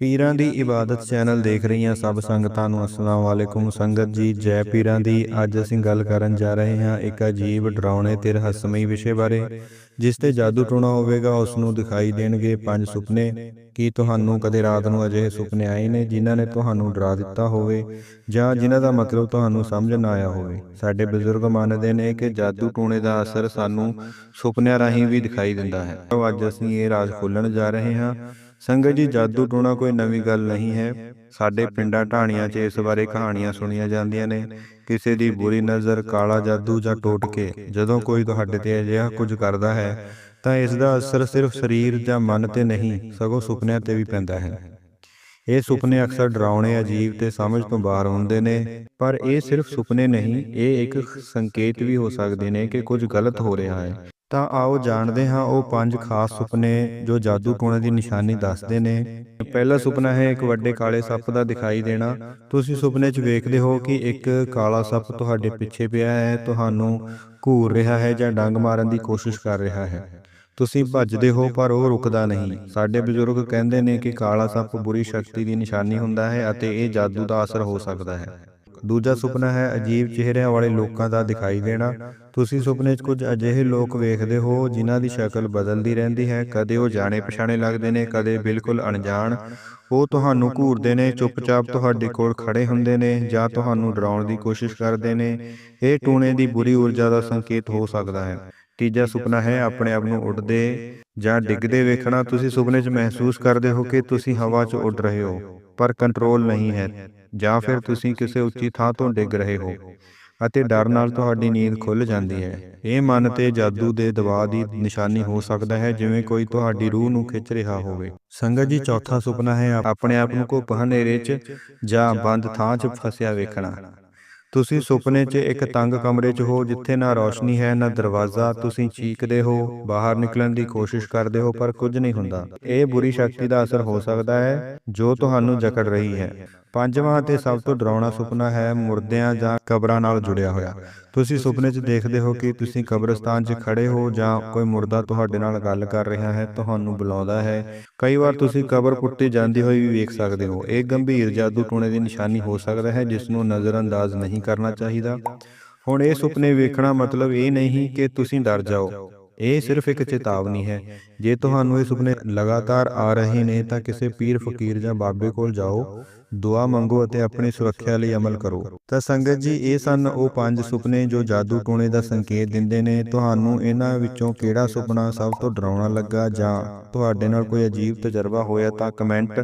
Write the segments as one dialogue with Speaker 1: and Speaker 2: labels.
Speaker 1: ਪੀਰਾਂ ਦੀ ਇਬਾਦਤ ਚੈਨਲ ਦੇਖ ਰਹੀਆਂ ਸਭ ਸੰਗਤਾਂ ਨੂੰ ਅਸਲਾਮ ਵਾਲੇਕੁਮ ਸੰਗਤ ਜੀ ਜੈ ਪੀਰਾਂ ਦੀ ਅੱਜ ਅਸੀਂ ਗੱਲ ਕਰਨ ਜਾ ਰਹੇ ਹਾਂ ਇੱਕ ਅਜੀਬ ਡਰਾਉਣੇ ਤੇ ਰਹੱਸਮਈ ਵਿਸ਼ੇ ਬਾਰੇ ਜਿਸ ਤੇ ਜਾਦੂ ਟੋਣਾ ਹੋਵੇਗਾ ਉਸ ਨੂੰ ਦਿਖਾਈ ਦੇਣਗੇ ਪੰਜ ਸੁਪਨੇ ਕੀ ਤੁਹਾਨੂੰ ਕਦੇ ਰਾਤ ਨੂੰ ਅਜਿਹੇ ਸੁਪਨੇ ਆਏ ਨੇ ਜਿਨ੍ਹਾਂ ਨੇ ਤੁਹਾਨੂੰ ਡਰਾ ਦਿੱਤਾ ਹੋਵੇ ਜਾਂ ਜਿਨ੍ਹਾਂ ਦਾ ਮਤਲਬ ਤੁਹਾਨੂੰ ਸਮਝ ਨਾ ਆਇਆ ਹੋਵੇ। ਸਾਡੇ ਬਜ਼ੁਰਗ ਮੰਨਦੇ ਨੇ ਕਿ ਜਾਦੂ ਟੋਣੇ ਦਾ ਅਸਰ ਸਾਨੂੰ ਸੁਪਨਿਆਂ ਰਾਹੀਂ ਵੀ ਦਿਖਾਈ ਦਿੰਦਾ ਹੈ ਅੱਜ ਅਸੀਂ ਇਹ ਰਾਜ਼ ਖੋਲਣ ਜਾ ਰਹੇ ਹਾਂ ਸੰਗਤ ਜੀ, ਜਾਦੂ ਟੂਣਾ ਕੋਈ ਨਵੀਂ ਗੱਲ ਨਹੀਂ ਹੈ। ਸਾਡੇ ਪਿੰਡਾਂ ਢਾਣੀਆਂ 'ਚ ਇਸ ਬਾਰੇ ਕਹਾਣੀਆਂ ਸੁਣੀਆਂ ਜਾਂਦੀਆਂ ਨੇ। ਕਿਸੇ ਦੀ ਬੁਰੀ ਨਜ਼ਰ, ਕਾਲਾ ਜਾਦੂ ਜਾਂ ਟੋਟਕੇ ਜਦੋਂ ਕੋਈ ਤੁਹਾਡੇ ਤੇ ਅਜਿਹਾ ਕੁਝ ਕਰਦਾ ਹੈ, ਤਾਂ ਇਸ ਦਾ ਅਸਰ ਸਿਰਫ ਸਰੀਰ ਜਾਂ ਮਨ ਤੇ ਨਹੀਂ, ਸਗੋਂ ਸੁਪਨਿਆਂ ਤੇ ਵੀ ਪੈਂਦਾ ਹੈ। ਇਹ ਸੁਪਨੇ ਅਕਸਰ ਡਰਾਉਣੇ, ਅਜੀਬ ਤੇ ਸਮਝ ਤੋਂ ਬਾਹਰ ਹੁੰਦੇ ਨੇ, ਪਰ ਇਹ ਸਿਰਫ ਸੁਪਨੇ ਨਹੀਂ, ਇਹ ਇੱਕ ਸੰਕੇਤ ਵੀ ਹੋ ਸਕਦੇ ਨੇ ਕਿ ਕੁਝ ਗਲਤ ਹੋ ਰਿਹਾ ਹੈ। ਤਾਂ ਆਓ ਜਾਣਦੇ ਹਾਂ ਉਹ ਪੰਜ ਖਾਸ ਸੁਪਨੇ ਜੋ ਜਾਦੂ ਟੋਣੇ ਦੀ ਨਿਸ਼ਾਨੀ ਦੱਸਦੇ ਨੇ। ਪਹਿਲਾ ਸੁਪਨਾ ਹੈ ਇੱਕ ਵੱਡੇ ਕਾਲੇ ਸੱਪ ਦਾ ਦਿਖਾਈ ਦੇਣਾ। ਤੁਸੀਂ ਸੁਪਨੇ 'ਚ ਵੇਖਦੇ ਹੋ ਕਿ ਇੱਕ ਕਾਲਾ ਸੱਪ ਤੁਹਾਡੇ ਪਿੱਛੇ ਪਿਆ ਹੈ, ਤੁਹਾਨੂੰ ਘੂਰ ਰਿਹਾ ਹੈ ਜਾਂ ਡੰਗ ਮਾਰਨ ਦੀ ਕੋਸ਼ਿਸ਼ ਕਰ ਰਿਹਾ ਹੈ। ਤੁਸੀਂ ਭੱਜਦੇ ਹੋ ਪਰ ਉਹ ਰੁਕਦਾ ਨਹੀਂ। ਸਾਡੇ ਬਜ਼ੁਰਗ ਕਹਿੰਦੇ ਨੇ ਕਿ ਕਾਲਾ ਸੱਪ ਬੁਰੀ ਸ਼ਕਤੀ ਦੀ ਨਿਸ਼ਾਨੀ ਹੁੰਦਾ ਹੈ ਅਤੇ ਇਹ ਜਾਦੂ ਦਾ ਅਸਰ ਹੋ ਸਕਦਾ ਹੈ। ਦੂਜਾ ਸੁਪਨਾ ਹੈ ਅਜੀਬ ਚਿਹਰਿਆਂ ਵਾਲੇ ਲੋਕਾਂ ਦਾ ਦਿਖਾਈ ਦੇਣਾ। ਤੁਸੀਂ ਸੁਪਨੇ 'ਚ ਕੁਝ ਅਜਿਹੇ ਲੋਕ ਵੇਖਦੇ ਹੋ ਜਿਨ੍ਹਾਂ ਦੀ ਸ਼ਕਲ ਬਦਲਦੀ ਰਹਿੰਦੀ ਹੈ। ਕਦੇ ਉਹ ਜਾਣੇ ਪਛਾਣੇ ਲੱਗਦੇ ਨੇ, ਕਦੇ ਬਿਲਕੁਲ ਅਣਜਾਣ। ਉਹ ਤੁਹਾਨੂੰ ਘੂਰਦੇ ਨੇ, ਚੁੱਪਚਾਪ ਤੁਹਾਡੇ ਕੋਲ ਖੜੇ ਹੁੰਦੇ ਨੇ ਜਾਂ ਤੁਹਾਨੂੰ ਡਰਾਉਣ ਦੀ ਕੋਸ਼ਿਸ਼ ਕਰਦੇ ਨੇ। ਇਹ ਟੂਣੇ ਦੀ ਬੁਰੀ ਊਰਜਾ ਦਾ ਸੰਕੇਤ ਹੋ ਸਕਦਾ ਹੈ। ਤੀਜਾ ਸੁਪਨਾ ਹੈ ਆਪਣੇ ਆਪ ਨੂੰ ਉੱਡਦੇ ਜਾਂ ਡਿੱਗਦੇ ਵੇਖਣਾ। ਤੁਸੀਂ ਸੁਪਨੇ 'ਚ ਮਹਿਸੂਸ ਕਰਦੇ ਹੋ ਕਿ ਤੁਸੀਂ ਹਵਾ 'ਚ ਉੱਡ ਰਹੇ ਹੋ, ਪਰ ਕੰਟਰੋਲ ਨਹੀਂ ਹੈ। ਜਾਂ ਫਿਰ ਤੁਸੀਂ ਕਿਸੇ ਉੱਚੀ ਥਾਂ ਤੋਂ ਡਿੱਗ ਰਹੇ ਹੋ ਅਤੇ ਡਰ ਨਾਲ ਤੁਹਾਡੀ ਨੀਂਦ ਖੁੱਲ ਜਾਂਦੀ ਹੈ। ਇਹ ਮਨ ਤੇ ਜਾਦੂ ਦੇ ਦਬਾਅ ਦੀ ਨਿਸ਼ਾਨੀ ਹੋ ਸਕਦਾ ਹੈ ਜਿਵੇਂ ਕੋਈ ਤੁਹਾਡੀ ਰੂਹ ਨੂੰ ਖਿੱਚ ਰਿਹਾ ਹੋਵੇ। ਸੰਗਤ ਜੀ ਚੌਥਾ ਸੁਪਨਾ ਹੈ ਆਪਣੇ ਆਪ ਨੂੰ ਕੋ ਹਨੇਰੇ 'ਚ ਜਾਂ ਬੰਦ ਥਾਂ 'ਚ ਫਸਿਆ ਵੇਖਣਾ। ਤੁਸੀਂ ਸੁਪਨੇ 'ਚ ਇੱਕ ਤੰਗ ਕਮਰੇ 'ਚ ਹੋ ਜਿੱਥੇ ਨਾ ਰੌਸ਼ਨੀ ਹੈ ਨਾ ਦਰਵਾਜ਼ਾ ਤੁਸੀਂ ਚੀਕਦੇ ਹੋ ਬਾਹਰ ਨਿਕਲਣ ਦੀ ਕੋਸ਼ਿਸ਼ ਕਰਦੇ ਹੋ ਪਰ ਕੁਝ ਨਹੀਂ ਹੁੰਦਾ ਇਹ ਬੁਰੀ ਸ਼ਕਤੀ ਦਾ ਅਸਰ ਹੋ ਸਕਦਾ ਹੈ ਜੋ ਤੁਹਾਨੂੰ ਜਕੜ ਰਹੀ ਹੈ ਪੰਜਵਾਂ ਅਤੇ ਸਭ ਤੋਂ ਡਰਾਉਣਾ ਸੁਪਨਾ ਹੈ ਮੁਰਦਿਆਂ ਜਾਂ ਕਬਰਾਂ ਨਾਲ ਜੁੜਿਆ ਹੋਇਆ। ਤੁਸੀਂ ਸੁਪਨੇ 'ਚ ਦੇਖਦੇ ਹੋ ਕਿ ਤੁਸੀਂ ਕਬਰਸਤਾਨ 'ਚ ਖੜੇ ਹੋ ਜਾਂ ਕੋਈ ਮੁਰਦਾ ਤੁਹਾਡੇ ਨਾਲ ਗੱਲ ਕਰ ਰਿਹਾ ਹੈ, ਤੁਹਾਨੂੰ ਬੁਲਾਉਂਦਾ ਹੈ। ਕਈ ਵਾਰ ਤੁਸੀਂ ਕਬਰ ਪੁੱਟੀ ਜਾਂਦੀ ਹੋਈ ਵੀ ਵੇਖ ਸਕਦੇ ਹੋ। ਇਹ ਗੰਭੀਰ ਜਾਦੂ ਟੂਣੇ ਦੀ ਨਿਸ਼ਾਨੀ ਹੋ ਸਕਦਾ ਹੈ, ਜਿਸ ਨੂੰ ਨਜ਼ਰਅੰਦਾਜ਼ ਨਹੀਂ ਕਰਨਾ ਚਾਹੀਦਾ। ਹੁਣ ਇਹ ਸੁਪਨੇ ਵੇਖਣਾ ਮਤਲਬ ਇਹ ਨਹੀਂ ਕਿ ਤੁਸੀਂ ਡਰ ਜਾਓ। ਇਹ ਸਿਰਫ ਇੱਕ ਚੇਤਾਵਨੀ ਹੈ। ਜੇ ਤੁਹਾਨੂੰ ਇਹ ਸੁਪਨੇ ਲਗਾਤਾਰ ਆ ਰਹੇ ਨੇ ਤਾਂ ਕਿਸੇ ਪੀਰ ਫਕੀਰ ਜਾਂ ਬਾਬੇ ਕੋਲ ਜਾਓ। ਦੁਆ ਮੰਗੋ ਅਤੇ ਆਪਣੀ ਸੁਰੱਖਿਆ ਲਈ ਅਮਲ ਕਰੋ। ਤਾਂ ਸੰਗਤ ਜੀ ਇਹ ਸਨ ਉਹ ਪੰਜ ਸੁਪਨੇ ਜੋ ਜਾਦੂ ਟੋਣੇ ਦਾ ਸੰਕੇਤ ਦਿੰਦੇ ਨੇ। ਤੁਹਾਨੂੰ ਇਹਨਾਂ ਵਿੱਚੋਂ ਕਿਹੜਾ ਸੁਪਨਾ ਸਭ ਤੋਂ ਡਰਾਉਣਾ ਲੱਗਾ ਜਾਂ ਤੁਹਾਡੇ ਨਾਲ ਕੋਈ ਅਜੀਬ ਤਜਰਬਾ ਹੋਇਆ ਤਾਂ ਕਮੈਂਟ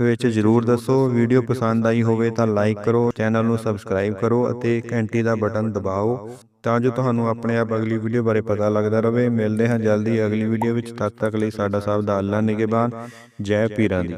Speaker 1: ਵਿੱਚ ਜਰੂਰ ਦੱਸੋ। ਵੀਡੀਓ ਪਸੰਦ ਆਈ ਹੋਵੇ ਤਾਂ ਲਾਈਕ ਕਰੋ ਚੈਨਲ ਨੂੰ ਸਬਸਕ੍ਰਾਈਬ ਕਰੋ। ਅਤੇ ਘੰਟੀ ਦਾ ਬਟਨ ਦਬਾਓ ਤਾਂ ਜੋ ਤੁਹਾਨੂੰ ਆਪਣੇ ਆਪ ਅਗਲੀ ਵੀਡੀਓ ਬਾਰੇ ਪਤਾ ਲੱਗਦਾ ਰਹੇ। ਮਿਲਦੇ ਹਾਂ ਜਲਦੀ ਅਗਲੀ ਵੀਡੀਓ ਵਿੱਚ। ਤਦ ਤੱਕ ਲਈ ਸਾਡਾ ਸਭ ਦਾ ਅੱਲਾ ਨਿਗਹਿਬਾਨ ਜੈ ਪੀਰਾਂ ਦੀ।